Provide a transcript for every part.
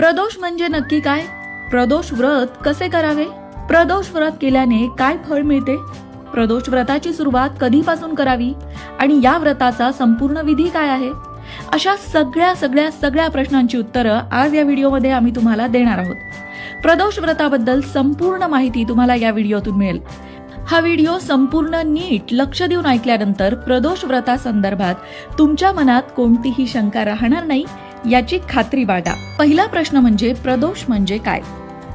प्रदोष म्हणजे नक्की काय? प्रदोष व्रत कसे करावे? प्रदोष व्रत केल्याने काय फळ मिळते? प्रदोष व्रताची सुरुवात कधीपासून करावी? आणि या व्रताचा संपूर्ण विधी काय आहे? अशा सगळ्या सगळ्या सगळ्या प्रश्नांची उत्तरं आज या व्हिडिओमध्ये आम्ही तुम्हाला देणार आहोत. प्रदोष व्रताबद्दल संपूर्ण माहिती तुम्हाला या व्हिडिओतून मिळेल. हा व्हिडिओ संपूर्ण नीट लक्ष देऊन ऐकल्यानंतर प्रदोष व्रता संदर्भात तुमच्या मनात कोणतीही शंका राहणार नाही. याची खात्री बाळगा. पहिला प्रश्न म्हणजे प्रदोष म्हणजे काय?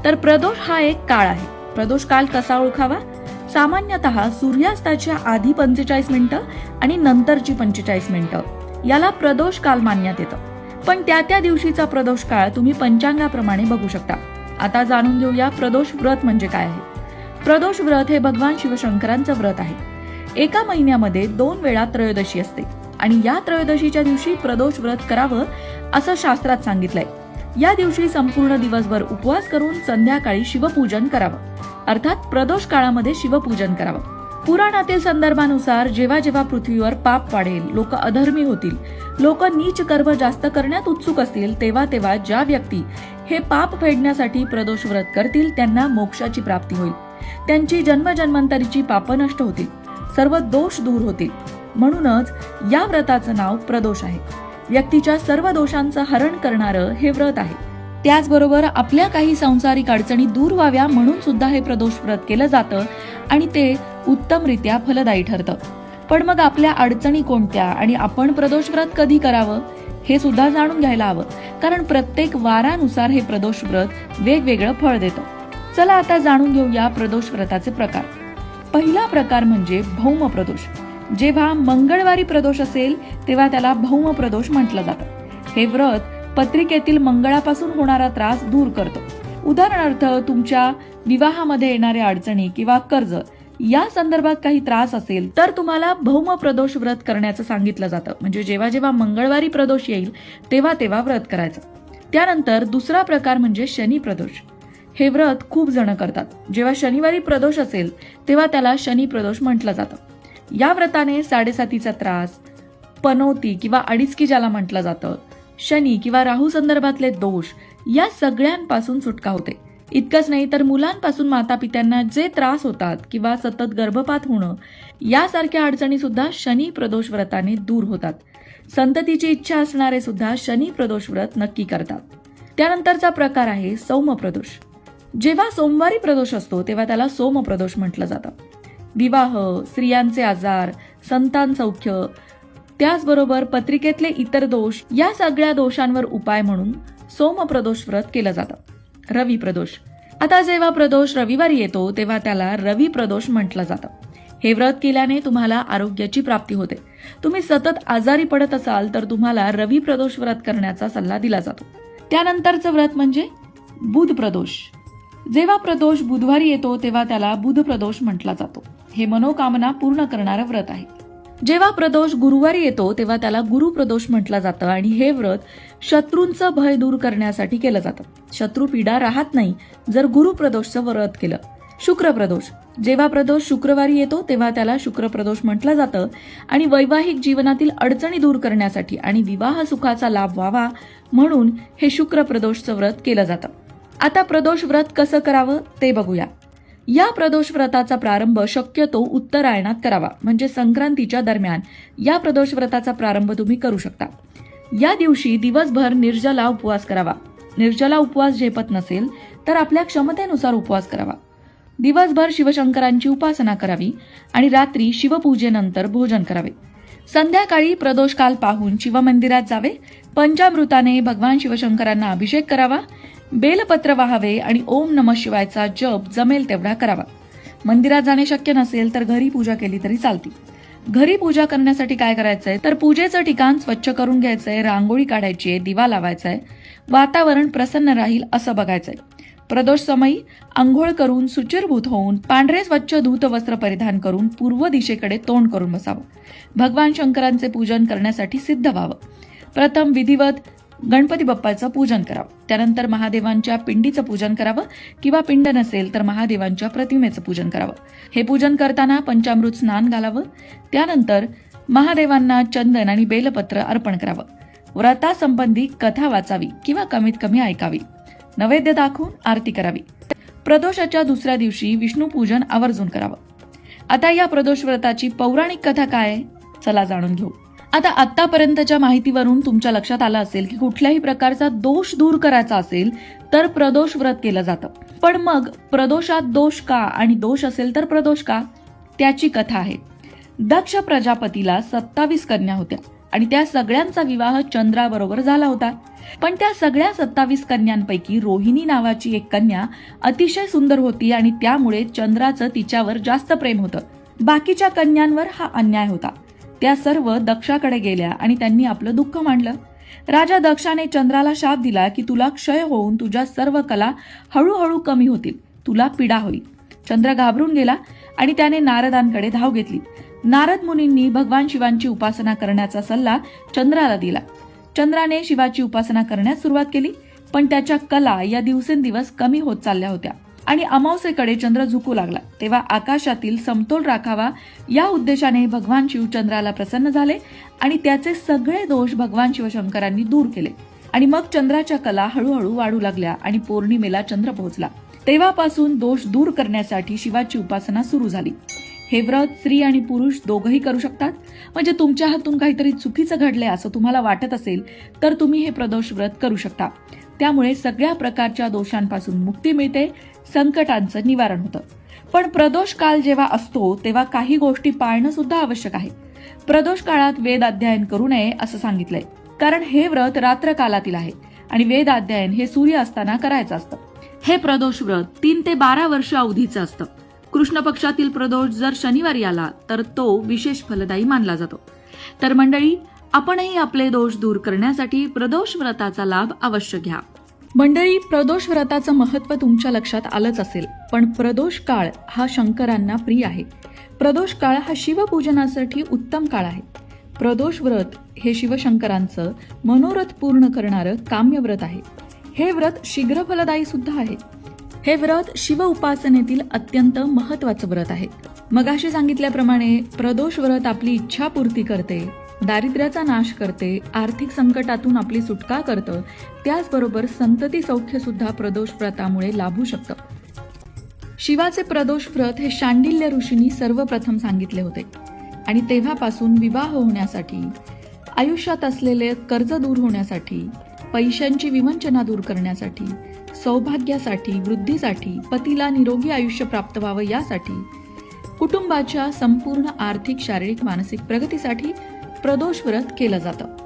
तर प्रदोष हा एक काळ आहे. प्रदोष काळ कसा ओळखावा? सामान्यतः सूर्यास्ताच्या आधी पंचेचाळीस मिनिटं आणि नंतरची पंचेचाळीस मिनिटं. याला प्रदोष काल मानण्यात येतं. पण त्या त्या दिवशीचा प्रदोष काळ तुम्ही पंचांगाप्रमाणे बघू शकता. आता जाणून घेऊया प्रदोष व्रत म्हणजे काय आहे. प्रदोष व्रत हे भगवान शिवशंकरांचं व्रत आहे. एका महिन्यामध्ये दोन वेळा त्रयोदशी असते. आणि या त्रयोदशीच्या दिवशी प्रदोष व्रत करावं असं शास्त्रात सांगितलंय. या दिवशी संपूर्ण दिवसभर उपवास करून संध्याकाळी शिवपूजन करावं. अर्थात प्रदोष काळामध्ये शिवपूजन करावं. पुराणातील संदर्भानुसार जेव्हा जेव्हा पृथ्वीवर पाप वाढेल लोक अधर्मी होतील लोक नीच कर्म जास्त करण्यात उत्सुक असतील तेव्हा तेव्हा ज्या व्यक्ती हे पाप फेडण्यासाठी प्रदोष व्रत करतील त्यांना मोक्षाची प्राप्ती होईल. त्यांची जन्मजन्मांतरीची पाप नष्ट होतील. सर्व दोष दूर होतील. म्हणूनच या व्रताचं नाव प्रदोष आहे. व्यक्तीच्या सर्व दोषांचं हरण करणारं हे व्रत आहे. त्याचबरोबर आपल्या काही सांसारिक अडचणी दूर व्हाव्या म्हणून सुद्धा हे प्रदोष व्रत केलं जातं आणि ते उत्तमरित्या फलदायी ठरतं. पण मग आपल्या अडचणी कोणत्या आणि आपण प्रदोष व्रत कधी करावं? हे सुद्धा जाणून घ्यायला हवं. कारण प्रत्येक वारानुसार हे प्रदोष व्रत वेगवेगळं फळ देतं. चला आता जाणून घेऊया प्रदोष व्रताचे प्रकार. पहिला प्रकार म्हणजे भौम प्रदोष. जेव्हा मंगळवारी प्रदोष असेल तेव्हा त्याला भौम प्रदोष म्हटलं जातं. हे व्रत पत्रिकेतील मंगळापासून होणारा त्रास दूर करतो. उदाहरणार्थ तुमच्या विवाहामध्ये येणाऱ्या अडचणी किंवा कर्ज या संदर्भात काही त्रास असेल तर तुम्हाला भौम प्रदोष व्रत करण्याचं सांगितलं जातं. म्हणजे जेव्हा जेव्हा मंगळवारी प्रदोष येईल तेव्हा तेव्हा व्रत करायचं. त्यानंतर दुसरा प्रकार म्हणजे शनी प्रदोष. हे व्रत खूप जण करतात. जेव्हा शनिवारी प्रदोष असेल तेव्हा त्याला शनी प्रदोष म्हटलं जातं. या व्रताने साडेसातीचा त्रास पनोती किंवा अडीचकी ज्याला म्हटलं जातं शनी किंवा राहू संदर्भातले दोष या सगळ्यांपासून सुटका होते. इतकंच नाही तर मुलांपासून माता पित्यांना जे त्रास होतात किंवा सतत गर्भपात होणं यासारख्या अडचणी सुद्धा शनी प्रदोष व्रताने दूर होतात. संततीची इच्छा असणारे सुद्धा शनी प्रदोष व्रत नक्की करतात. त्यानंतरचा प्रकार आहे सौम प्रदोष. जेव्हा सोमवारी प्रदोष असतो तेव्हा त्याला सोम प्रदोष म्हटलं जातं. विवाह स्त्रियांचे आजार संतान सौख्य त्याचबरोबर पत्रिकेतले इतर दोष या सगळ्या दोषांवर उपाय म्हणून सोम प्रदोष व्रत केलं जातं. रवी प्रदोष. आता जेव्हा प्रदोष रविवारी येतो तेव्हा त्याला रवी प्रदोष म्हटलं जातं. हे व्रत केल्याने तुम्हाला आरोग्याची प्राप्ती होते. तुम्ही सतत आजारी पडत असाल तर तुम्हाला रवी प्रदोष व्रत करण्याचा सल्ला दिला जातो. त्यानंतरचं व्रत म्हणजे बुध प्रदोष. जेव्हा प्रदोष बुधवारी येतो तेव्हा त्याला बुध प्रदोष म्हटला जातो. हे मनोकामना पूर्ण करणारं व्रत आहे. जेव्हा प्रदोष गुरुवारी येतो तेव्हा त्याला गुरु प्रदोष म्हटलं जातं आणि हे व्रत शत्रूंचं भय दूर करण्यासाठी केलं जातं. शत्रू पीडा राहत नाही जर गुरु प्रदोषचं व्रत केलं. शुक्र प्रदोष. जेव्हा प्रदोष शुक्रवारी येतो तेव्हा त्याला शुक्र प्रदोष म्हटलं जातं आणि वैवाहिक जीवनातील अडचणी दूर करण्यासाठी आणि विवाह सुखाचा लाभ व्हावा म्हणून हे शुक्र प्रदोषचं व्रत केलं जातं. आता प्रदोष व्रत कसं करावं ते बघूया. या प्रदोष व्रताचा प्रारंभ शक्यतो उत्तरायणात करावा. म्हणजे संक्रांतीच्या दरम्यान या प्रदोष व्रताचा प्रारंभ तुम्ही करू शकता. या दिवशी दिवसभर निर्जला उपवास करावा. निर्जला उपवास झेपत नसेल तर आपल्या क्षमतेनुसार उपवास करावा. दिवसभर शिवशंकरांची उपासना करावी आणि रात्री शिवपूजेनंतर भोजन करावे. संध्याकाळी प्रदोष काल पाहून शिवमंदिरात जावे. पंचामृताने भगवान शिवशंकरांना अभिषेक करावा बेलपत्र वाहावे आणि ओम नम शिवायचा जप जमेल तेवढा करावा. मंदिरात जाणे शक्य नसेल तर घरी पूजा केली तरी चालते. घरी पूजा करण्यासाठी काय करायचंय? तर पूजेचं ठिकाण स्वच्छ करून घ्यायचंय रांगोळी काढायची आहे दिवा लावायचा आहे वातावरण प्रसन्न राहील असं बघायचंय. प्रदोष समयी आंघोळ करून सुचिरभूत होऊन पांढरे स्वच्छ धूत वस्त्र परिधान करून पूर्व दिशेकडे तोंड करून बसावं. भगवान शंकरांचे पूजन करण्यासाठी सिद्ध व्हावं. प्रथम विधिवत गणपती बाप्पाचं पूजन करावं. त्यानंतर महादेवांच्या पिंडीचं पूजन करावं किंवा पिंड नसेल तर महादेवांच्या प्रतिमेचं पूजन करावं. हे पूजन करताना पंचामृत स्नान घालावं. त्यानंतर महादेवांना चंदन आणि बेलपत्र अर्पण करावं. व्रतासंबंधी कथा वाचावी किंवा कमीत कमी ऐकावी. नैवेद्य दाखवून आरती करावी. प्रदोषाच्या दुसऱ्या दिवशी विष्णू पूजन आवर्जून करावं. आता या प्रदोष व्रताची पौराणिक कथा काय चला जाणून घेऊ. आता आत्तापर्यंतच्या माहितीवरून तुमच्या लक्षात आलं असेल की कुठल्याही प्रकारचा दोष दूर करायचा असेल तर प्रदोष व्रत केलं जातं. पण मग प्रदोषात दोष का आणि दोष असेल तर प्रदोष का? त्याची कथा आहे. दक्ष प्रजापतीला सत्तावीस कन्या होत्या आणि त्या सगळ्यांचा विवाह चंद्राबरोबर झाला होता. पण त्या सगळ्या सत्तावीस कन्यांपैकी रोहिणी नावाची एक कन्या अतिशय सुंदर होती आणि त्यामुळे चंद्राचं तिच्यावर जास्त प्रेम होतं. बाकीच्या कन्यांवर हा अन्याय होता. त्या सर्व दक्षाकडे गेल्या आणि त्यांनी आपलं दुःख मांडलं. राजा दक्षाने चंद्राला शाप दिला की तुला क्षय होऊन तुझ्या सर्व कला हळूहळू कमी होतील. तुला पीडा होईल. चंद्र घाबरून गेला आणि त्याने नारदांकडे धाव घेतली. नारद मुनींनी भगवान शिवांची उपासना करण्याचा सल्ला चंद्राला दिला. चंद्राने शिवाची उपासना करण्यास सुरुवात केली पण त्याच्या कला या दिवसेंदिवस कमी होत चालल्या होत्या. आणि अमावस्येकडे चंद्र झुकू लागला. तेव्हा आकाशातील समतोल राखावा या उद्देशाने भगवान शिवचंद्राला प्रसन्न झाले आणि त्याचे सगळे दोष भगवान शिवशंकरांनी दूर केले. आणि मग चंद्राच्या कला हळूहळू वाढू लागल्या आणि पौर्णिमेला चंद्र पोहोचला. तेव्हापासून दोष दूर करण्यासाठी शिवाची उपासना सुरू झाली. हे व्रत स्त्री आणि पुरुष दोघंही करू शकतात. म्हणजे तुमच्या हातून काहीतरी चुकीचं घडलंय असं तुम्हाला वाटत असेल तर तुम्ही हे प्रदोष व्रत करू शकता. त्यामुळे सगळ्या प्रकारच्या दोषांपासून मुक्ती मिळते संकटांचं निवारण होतं. पण प्रदोष काळ जेव्हा असतो तेव्हा काही गोष्टी पाळणं सुद्धा आवश्यक आहे. प्रदोष काळात वेद अध्ययन करू नये असं सांगितलंय. कारण हे व्रत रात्र कालातील आहे आणि वेद अध्ययन हे सूर्य असताना करायचं असतं. हे प्रदोष व्रत तीन ते बारा वर्ष अवधीचं असतं. कृष्ण पक्षातील प्रदोष जर शनिवारी आला तर तो विशेष फलदायी मानला जातो. तर मंडळी आपणही आपले दोष दूर करण्यासाठी प्रदोष व्रताचा लाभ अवश्य घ्या. मंडळी प्रदोष व्रताचं महत्त्व तुमच्या लक्षात आलंच असेल पण प्रदोष काळ हा शंकरांना प्रिय आहे. प्रदोष काळ हा शिवपूजनासाठी उत्तम काळ आहे. प्रदोष व्रत हे शिवशंकरांचं मनोरथ पूर्ण करणारं काम्य व्रत आहे. हे व्रत शीघ्र फलदायी सुद्धा आहे. हे व्रत शिव उपासनेतील अत्यंत महत्वाचं व्रत आहे. मगाशी सांगितल्याप्रमाणे प्रदोष व्रत आपली इच्छा पूर्ती करते दारिद्र्याचा नाश करते आर्थिक संकटातून आपली सुटका करतं त्याचबरोबर संतती सौख्य सुद्धा प्रदोष व्रतामुळे लाभू शकतं. शिवाचे प्रदोष व्रत हे शांडिल्य ऋषींनी सर्वप्रथम सांगितले होते. आणि तेव्हापासून विवाह होण्यासाठी आयुष्यात असलेले कर्ज दूर होण्यासाठी पैशांची विवंचना दूर करण्यासाठी सौभाग्यासाठी वृद्धीसाठी पतीला निरोगी आयुष्य प्राप्त व्हावं यासाठी कुटुंबाच्या संपूर्ण आर्थिक शारीरिक मानसिक प्रगतीसाठी प्रदोष व्रत केलं जातं.